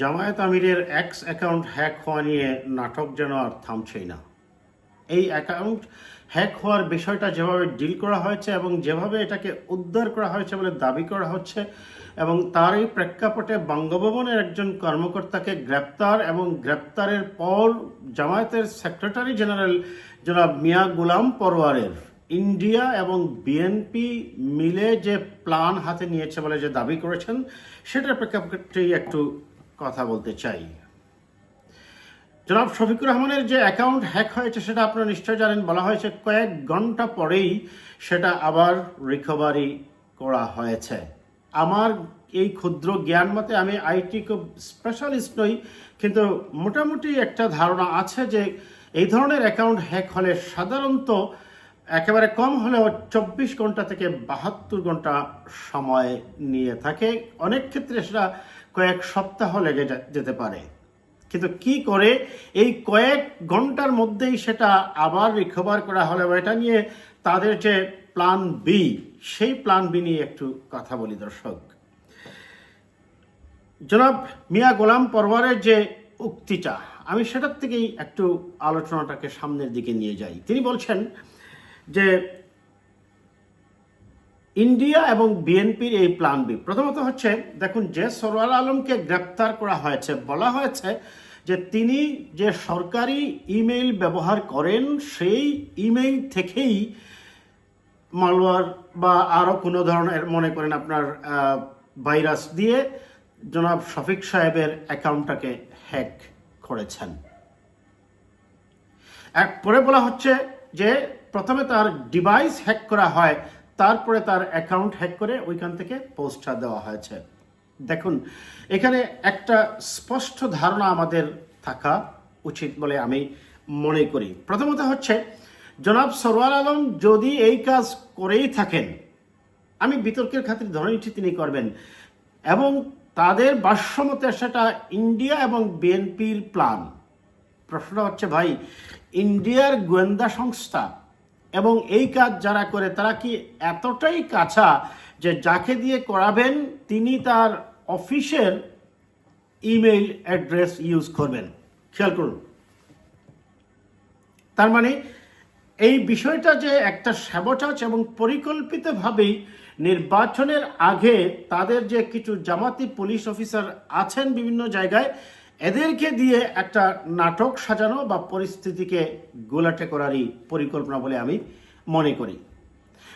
জামায়াত আমিরের x account hack হওয়া নিয়ে নাটক যেন আর থামছেই না। এই অ্যাকাউন্ট হ্যাক হওয়ার বিষয়টা যেভাবে ডিল করা হয়েছে এবং যেভাবে এটাকে উদ্ধার করা হয়েছে বলে দাবি করা হচ্ছে এবং তার এই প্রেক্ষাপটে বঙ্গভবনের একজন কর্মকর্তাকে গ্রেপ্তার এবং গ্রেপ্তারের পর জামায়াতের সেক্রেটারি জেনারেল জনাব মিয়া গুলাম পরোয়ারের ইন্ডিয়া এবং বিএনপি মিলে যে প্ল্যান হাতে নিয়েছে বলে যে দাবি করেছেন, সেটার প্রেক্ষাপটেই একটু কথা বলতে চাই। জনাব শফিকুর রহমানের যে অ্যাকাউন্ট হ্যাক হয়েছে সেটা আপনারা নিশ্চয় জানেন, বলা হয়েছে কয়েক ঘণ্টা পরেই সেটা আবার রিকভারি করা হয়েছে। আমার এই ক্ষুদ্র জ্ঞান মতে আমি আইটি খুব স্পেশালিস্ট নই, কিন্তু মোটামুটি একটা ধারণা আছে যে এই ধরনের অ্যাকাউন্ট হ্যাক হলে সাধারণত একেবারে কম হলেও চব্বিশ ঘণ্টা থেকে বাহাত্তর ঘণ্টা সময় নিয়ে থাকে। অনেক ক্ষেত্রে সেটা কয়েক সপ্তাহ লেগে যেতে পারে। কিন্তু কি করে এই কয়েক ঘণ্টার মধ্যেই সেটা আবার রিকভার করা হলো এবং এটা নিয়ে তাদের যে প্ল্যান বি সেই প্ল্যান বি নিয়ে একটু কথা বলি দর্শক। জনাব মিয়া গোলাম পরওয়ারের যে উক্তিটা, আমি সেটার থেকেই একটু আলোচনাটাকে সামনের দিকে নিয়ে যাই। তিনি বলছেন যে ইন্ডিয়া এবং বিএনপির এই প্ল্যান বি প্রথমত হচ্ছে, দেখুন, যে সরওয়ার আলমকে গ্রেপ্তার করা হয়েছে, বলা হয়েছে যে তিনি যে সরকারি ইমেইল ব্যবহার করেন, সেই ইমেইল থেকেই মালওয়ার বা আরও কোনো ধরনের মনে করেন আপনার ভাইরাস দিয়ে জনাব শফিক সাহেবের অ্যাকাউন্টটাকে হ্যাক করেছেন। এক পরে বলা হচ্ছে যে প্রথমে তার ডিভাইস হ্যাক করা হয় তারপরে তার অ্যাকাউন্ট হ্যাক করে ওইখান থেকে পোস্টার দেওয়া হয়েছে। দেখুন, এখানে একটা স্পষ্ট ধারণা আমাদের থাকা উচিত বলে আমি মনে করি। প্রথমত হচ্ছে, জনাব সরওয়ার আলম যদি এই কাজ করেই থাকেন, আমি বিতর্কের খাতির ধরে নিচ্ছি তিনি করবেন, এবং তাদের ভাষ্যমতে সেটা ইন্ডিয়া এবং বিএনপির প্ল্যান। প্রশ্নটা হচ্ছে, ভাই, ইন্ডিয়ার গোয়েন্দা সংস্থা এবং এই কাজ যারা করে, তারা কি এতটাই কাছা যে যাকে দিয়ে করাবেন, তিনি তার অফিসের ইমেইল অ্যাড্রেস ইউজ করবেন। খেয়াল করুন। তার মানে এই বিষয়টা যে একটা স্যাবোটাজ এবং পরিকল্পিতভাবেই নির্বাচনের আগে তাদের যে কিছু জামাতি পুলিশ অফিসার আছেন বিভিন্ন জায়গায় এদেরকে দিয়ে একটা নাটক সাজানো বা পরিস্থিতিকে গোলাটে করারই পরিকল্পনা বলে আমি মনে করি।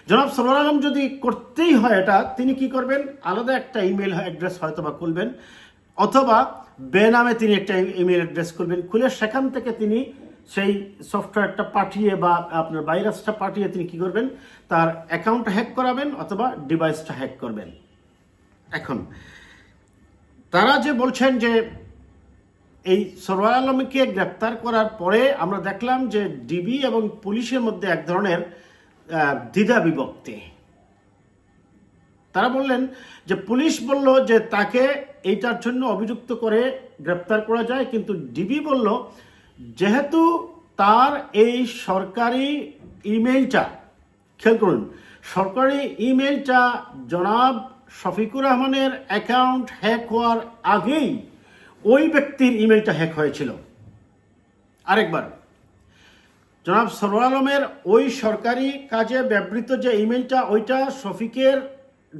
জনাব সরোয়ার আলম যদি করতেই হয় এটা, তিনি কি করবেন? আলাদা একটা ইমেল অ্যাড্রেস হয়তো বা খুলবেন, অথবা বেনামে তিনি একটা ইমেল অ্যাড্রেস খুলবেন, খুলে সেখান থেকে তিনি সেই সফটওয়্যারটা পাঠিয়ে বা আপনার ভাইরাসটা পাঠিয়ে তিনি কি করবেন? তার অ্যাকাউন্টটা হ্যাক করাবেন অথবা ডিভাইসটা হ্যাক করবেন। এখন, তারা যে বলছেন যে এই সরওয়ার আলমকে গ্রেপ্তার করার পরে আমরা দেখলাম যে ডিবি এবং পুলিশের মধ্যে এক ধরনের দ্বিধা বিভক্তি। তারা বললেন যে পুলিশ বলল যে তাকে এইটার জন্য অভিযুক্ত করে গ্রেপ্তার করা যায়, কিন্তু ডিবি বলল যেহেতু তার এই সরকারি ইমেইলটা, খেয়াল করুন, সরকারি ইমেইলটা জনাব শফিকুর রহমানের অ্যাকাউন্ট হ্যাক হওয়ার আগেই ওই ব্যক্তির ইমেলটা হ্যাক হয়েছিল। আরেকবার। জনাব সরোয়ার আলমের ওই সরকারি কাজে ব্যবহৃত যে ইমেলটা, ওইটা শফিকের,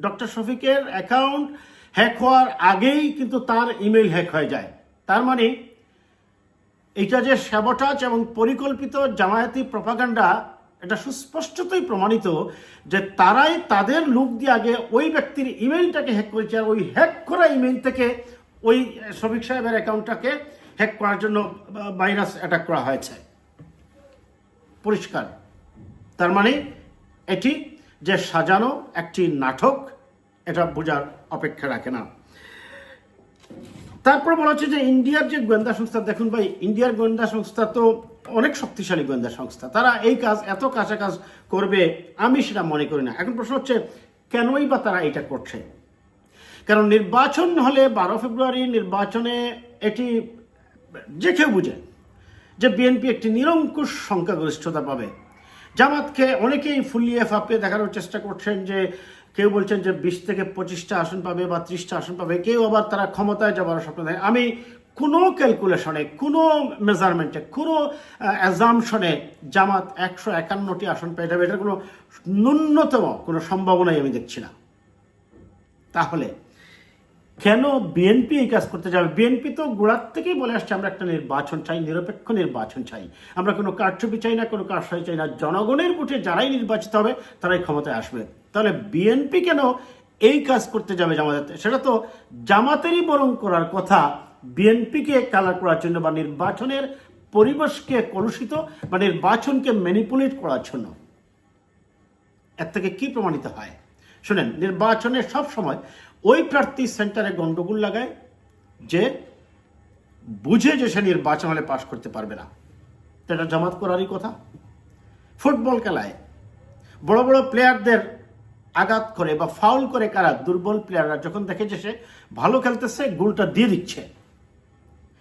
ডক্টর শফিকের অ্যাকাউন্ট হ্যাক হওয়ার আগেই কিন্তু তার ইমেল হ্যাক হয়ে যায়। তার মানে এটা যে স্যাবোটাজ এবং পরিকল্পিত জামায়াতি প্রপাগান্ডা, এটা সুস্পষ্টতই প্রমাণিত যে তারাই তাদের লুক দিয়ে আগে ওই ব্যক্তির ইমেলটাকে হ্যাক করেছে আর ওই হ্যাক করা ইমেল থেকে ওই শফিক সাহেবের অ্যাকাউন্টটাকে হ্যাক করার জন্য ভাইরাস অ্যাটাক করা হয়েছে। পরিষ্কার। তার মানে এটি যে সাজানো একটি নাটক, এটা বোঝার অপেক্ষা রাখে না। তারপর বলা হচ্ছে যে ইন্ডিয়ার যে গোয়েন্দা সংস্থা, দেখুন ভাই, ইন্ডিয়ার গোয়েন্দা সংস্থা তো অনেক শক্তিশালী গোয়েন্দা সংস্থা। তারা এই কাজ এত কাছে কাজ করবে, আমি সেটা মনে করি না। এখন প্রশ্ন হচ্ছে, কেনই বা তারা এটা করছে? কারণ নির্বাচন হলে বারো ফেব্রুয়ারি নির্বাচনে এটি যে কেউ বুঝে যে বিএনপি একটি নিরঙ্কুশ সংখ্যাগরিষ্ঠতা পাবে। জামাতকে অনেকেই ফুলিয়ে ফাঁপিয়ে দেখানোর চেষ্টা করছেন যে কেউ বলছেন যে বিশ থেকে পঁচিশটা আসন পাবে বা ত্রিশটা আসন পাবে, কেউ আবার তারা ক্ষমতায় যাবার স্বপ্ন দেয় আমি কোনো ক্যালকুলেশনে, কোনো মেজারমেন্টে, কোনো অ্যাজামশনে জামাত একশো একান্নটি আসন পেয়ে যাবে, এটার কোনো ন্যূনতম কোনো সম্ভাবনাই আমি দেখছি না। তাহলে কেন বিএনপি এই কাজ করতে যাবে? বিএনপি তো গোড়ার থেকেই বলে আসছে, আমরা একটা নির্বাচন চাই, নিরপেক্ষ নির্বাচন চাই। আমরা কোনো কারচুপি চাই না, কোনো কারসাই চাই না। জনগণের ভোটে যারাই নির্বাচিত হবে, তারাই ক্ষমতায় আসবে। তাহলে বিএনপি কেন এই কাজ করতে যাবে জামাতে সেটা তো জামাতেরই বরং করার কথা। বিএনপিকে কালার করার জন্য বা নির্বাচনের পরিবেশকে কলুষিত বা নির্বাচনকে ম্যানিপুলেট করার জন্য। এর থেকে কি প্রমাণিত হয়? শুনেন, নির্বাচনে সব সময় ওই প্রার্থী সেন্টারে গন্ডগোল লাগায় যে বুঝে যে সে নির্বাচন হলে পাশ করতে পারবে না। এটা জামাত করারই কথা। ফুটবল খেলায় বড় বড় প্লেয়ারদের আঘাত করে বা ফাউল করে কারা, দুর্বল প্লেয়াররা যখন দেখে যে সে ভালো খেলতেছে, গোলটা দিয়ে দিচ্ছে।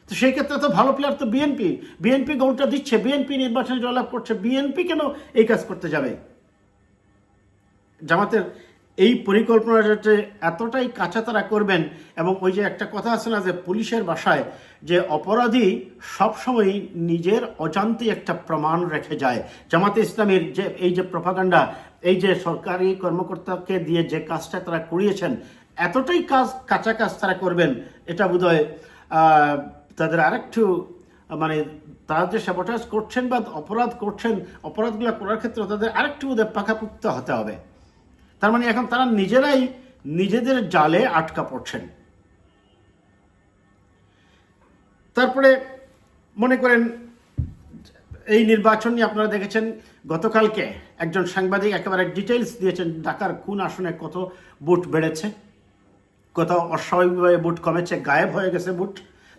তো সেই ক্ষেত্রে তো ভালো প্লেয়ার তো বিএনপি। বিএনপি গোলটা দিচ্ছে, বিএনপি নির্বাচনে জয়লাভ করছে, বিএনপি কেন এই কাজ করতে যাবে? জামাতের এই পরিকল্পনাটা এতটাই কাঁচা তারা করবেন এবং ওই যে একটা কথা আছে না যে পুলিশের বাসায় যে অপরাধী সবসময় নিজের অজান্তে একটা প্রমাণ রেখে যায়। জামাতে ইসলামের যে এই যে প্রভাকাণ্ডা এই যে সরকারি কর্মকর্তাকে দিয়ে যে কাজটা তারা করিয়েছেন এতটাই কাজ কাঁচা কাজ তারা করবেন এটা বোধহয় আহ, তাদের আরেকটু মানে তারা যে সাবোটাজ করছেন বা অপরাধ করছেন অপরাধগুলো করার ক্ষেত্রে তাদের আরেকটু ওদের পাকাপুক্ত হতে হবে। তার মানে এখন তারা নিজেরাই নিজেদের জালে আটকা পড়ছেন। তারপরে মনে করেন, এই নির্বাচন নিয়ে আপনারা দেখেছেন, গতকালকে একজন সাংবাদিক একেবারে ডিটেলস দিয়েছেন, ঢাকার কোন আসনে কত বুট বেড়েছে, কত অস্বাভাবিকভাবে বুট কমেছে, গায়েব হয়ে গেছে বুট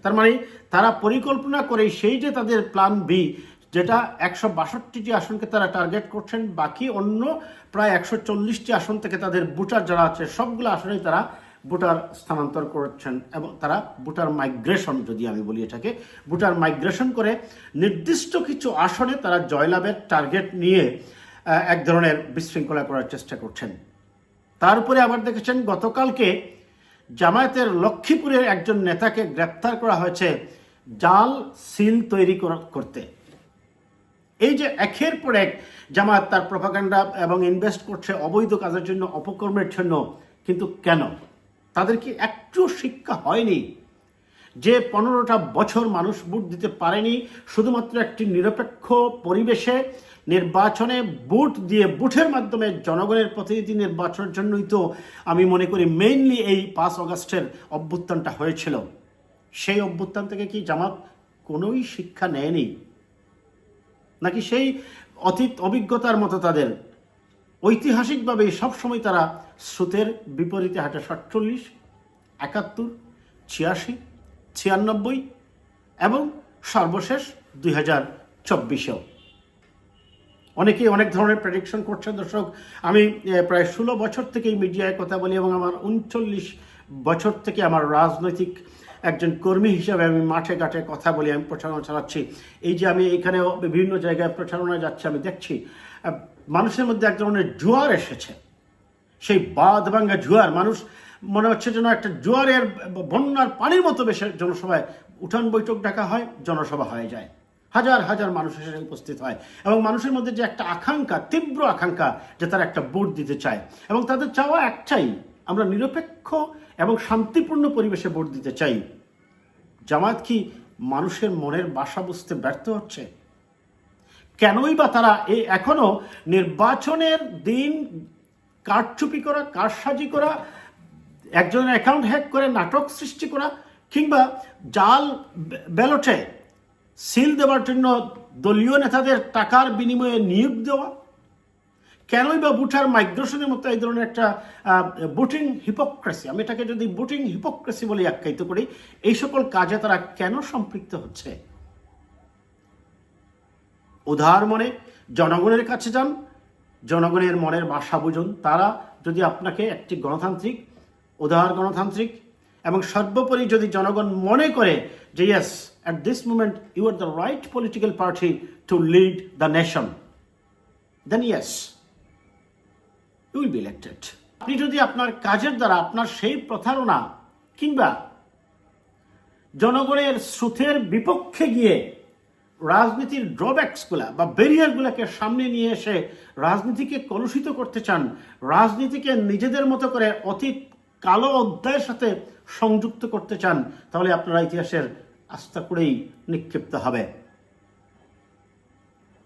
তার মানে তারা পরিকল্পনা করে সেই যে তাদের প্ল্যান বি যেটা একশো বাষট্টিটি আসনকে তারা টার্গেট করছেন, বাকি অন্য প্রায় একশো চল্লিশটি আসন থেকে তাদের বুটার যারা আছে, সবগুলো আসনেই তারা ভোটার স্থানান্তর করছেন এবং তারা ভোটার মাইগ্রেশন, যদি আমি বলি এটাকে, ভোটার মাইগ্রেশন করে নির্দিষ্ট কিছু আসনে তারা জয়লাভের টার্গেট নিয়ে এক ধরনের বিশৃঙ্খলা করার চেষ্টা করছেন। তার উপরে আবার দেখেছেন, গতকালকে জামায়াতের লক্ষ্মীপুরের একজন নেতাকে গ্রেপ্তার করা হয়েছে জাল সিল তৈরি করা- করতে। এই যে একের পর এক জামায়াত তার প্রপাগান্ডা এবং ইনভেস্ট করছে অবৈধ কাজের জন্য, অপকর্মের জন্য, কিন্তু কেন? তাদের কি একটু শিক্ষা হয়নি? যে পনেরোটা বছর মানুষ ভোট দিতে পারেনি, শুধুমাত্র একটি নিরপেক্ষ পরিবেশে নির্বাচনে ভোট দিয়ে বুথের মাধ্যমে জনগণের প্রতিনিধি নির্বাচনের জন্যই তো আমি মনে করি মেইনলি এই পাঁচ অগস্টের অভ্যুত্থানটা হয়েছিল। সেই অভ্যুত্থান থেকে কি জামাত কোনোই শিক্ষা নেয়নি? নাকি সেই অতীত অভিজ্ঞতার মতো তাদের? ঐতিহাসিকভাবে সবসময় তারা স্রোতের বিপরীতে হাঁটে সাতচল্লিশ, একাত্তর, ছিয়াশি, ছিয়ানব্বই এবং সর্বশেষ দুই হাজার চব্বিশেও। অনেকেই অনেক ধরনের প্রেডিকশন করছেন, দর্শক। আমি প্রায় ষোলো বছর থেকে এই মিডিয়ায় কথা বলি এবং আমার উনচল্লিশ বছর থেকে আমার রাজনৈতিক একজন কর্মী হিসাবে আমি মাঠে ঘাটে কথা বলি, আমি প্রচারণা চালাচ্ছি। এই যে আমি এখানেও বিভিন্ন জায়গায় প্রচারণায় যাচ্ছি, আমি দেখছি মানুষের মধ্যে এক ধরনের জোয়ার এসেছে। সেই বাঁধ ভাঙ্গা জোয়ার, মানুষ মনে হচ্ছে যেন একটা জোয়ারের বন্যার পানির মতো বেশি জনসভায় উঠান বৈঠক ডাকা হয়, জনসভা হয়ে যায়। হাজার হাজার মানুষ এসে উপস্থিত হয় এবং মানুষের মধ্যে যে একটা আকাঙ্ক্ষা, তীব্র আকাঙ্ক্ষা যে তারা একটা ভোট দিতে চায় এবং তাদের চাওয়া একটাই আমরা নিরপেক্ষ এবং শান্তিপূর্ণ পরিবেশে ভোট দিতে চাই। জামায়াত কি মানুষের মনের বাসা বুঝতে ব্যর্থ হচ্ছে? কেনই বা তারা এই এখনও নির্বাচনের দিন কারচুপি করা, কারসাজি করা, একজনের অ্যাকাউন্ট হ্যাক করে নাটক সৃষ্টি করা কিংবা জাল ব্যালটে সিল দেওয়ার জন্য দলীয় নেতাদের টাকার বিনিময়ে নিয়োগ দেওয়া কেনই বা বুটার মাইগ্রেশনের মতো এই ধরনের একটা বুটিং হিপোক্রেসি? আমি এটাকে যদি বুটিং হিপোক্রেসি বলে আখ্যায়িত করি, এই সকল কাজে তারা কেন সম্পৃক্ত হচ্ছে? উদার মনে, জনগণের কাছে যান, জনগণের মনের ভাষা বুঝুন। তারা যদি আপনাকে একটি গণতান্ত্রিক, উদার গণতান্ত্রিক এবং সর্বোপরি যদি জনগণ মনে করে যে yes at this moment you are the right political party to lead the nation then yes will be elected. আপনি যদি আপনার কাজের দ্বারা আপনার সেই প্রতারণা কিংবা জনগণের স্রোতের বিপক্ষে গিয়ে রাজনীতির ড্রব্যাক্সগুলা বা ব্যারিয়ারগুলোকে সামনে নিয়ে এসে রাজনীতিকে কলুষিত করতে চান, রাজনীতিকে নিজেদের মতো করে অতীত কালো অধ্যায়ের সাথে সংযুক্ত করতে চান, তাহলে আপনারা ইতিহাসের আস্থা করেই নিক্ষিপ্ত হবে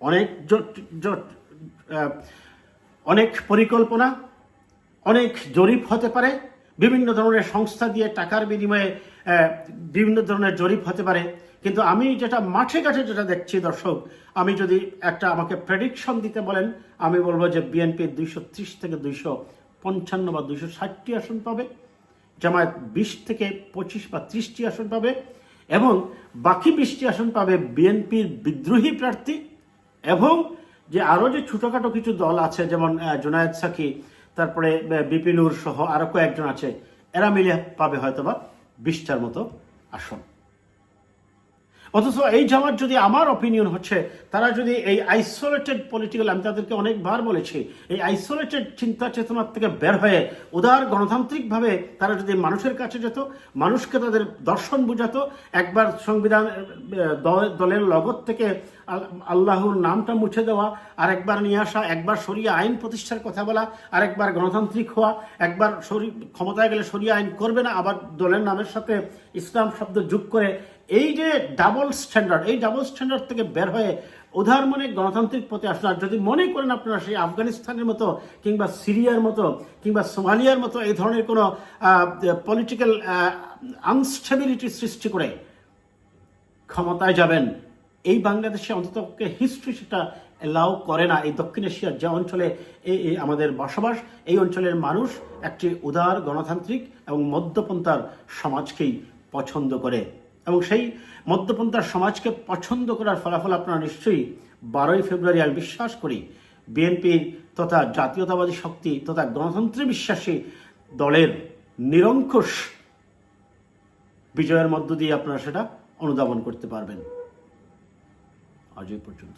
অনেক জট- জট- অনেক পরিকল্পনা, অনেক জরিপ হতে পারে। বিভিন্ন ধরনের সংস্থা দিয়ে টাকার বিনিময়ে বিভিন্ন ধরনের জরিপ হতে পারে। কিন্তু আমি যেটা মাঠে ঘাটে যেটা দেখছি দর্শক, আমি যদি একটা আমাকে প্রেডিকশন দিতে বলেন, আমি বলব যে বিএনপি দুইশো ত্রিশ থেকে দুইশো পঞ্চান্ন বা দুইশো ষাটটি আসন পাবে, জামায়াত বিশ থেকে পঁচিশ বা ত্রিশটি আসন পাবে, এবং বাকি বিশটি আসন পাবে বিএনপির বিদ্রোহী প্রার্থী এবং যে আরও যে ছোটোখাটো কিছু দল আছে, যেমন জুনায়েদ সাকি তারপরে বিপিনুর সহ আরও কয়েকজন আছে, এরা মিলে পাবে হয়তোবা বিশটার মতো আসন। অথচ এই জামাত যদি আমার অপিনিয়ন হচ্ছে, তারা যদি এই আইসোলেটেড পলিটিক্যাল আমি তাদেরকে অনেকবার বলেছি, এই আইসোলেটেড চিন্তা চেতনার থেকে বের হয়ে উদার গণতান্ত্রিকভাবে তারা যদি মানুষের কাছে যেত, মানুষকে তাদের দর্শন বুঝাতো, একবার সংবিধান দলের লগত থেকে আল্লাহর নামটা মুছে দেওয়া আর একবার নিয়ে আসা, একবার সরিয়ে আইন প্রতিষ্ঠার কথা বলা আর একবার গণতান্ত্রিক হওয়া, একবার ক্ষমতায় গেলে সরিয়ে আইন করবে না, আবার দলের নামের সাথে ইসলাম শব্দ যোগ করে এই যে ডাবল স্ট্যান্ডার্ড এই ডাবল স্ট্যান্ডার্ড থেকে বের হয়ে উদার মনে গণতান্ত্রিক পথে আসুন আর যদি মনে করেন আপনারা সেই আফগানিস্তানের মতো কিংবা সিরিয়ার মতো কিংবা সোমালিয়ার মতো এই ধরনের কোনো পলিটিক্যাল আনস্টেবিলিটি সৃষ্টি করে ক্ষমতায় যাবেন, এই বাংলাদেশে অন্তত হিস্ট্রি সেটা এলাও করে না। এই দক্ষিণ এশিয়ার যে অঞ্চলে এই আমাদের বসবাস, এই অঞ্চলের মানুষ একটি উদার গণতান্ত্রিক এবং মধ্যপন্থার সমাজকেই পছন্দ করে। এবং সেই মধ্যপন্থার সমাজকে পছন্দ করার ফলাফল আপনারা নিশ্চয়ই বারোই ফেব্রুয়ারি আমি বিশ্বাস করি। বিএনপির তথা জাতীয়তাবাদী শক্তি তথা গণতন্ত্রে বিশ্বাসী দলের নিরঙ্কুশ বিজয়ের মধ্য দিয়ে আপনারা সেটা অনুধাবন করতে পারবেন। আজ এই পর্যন্ত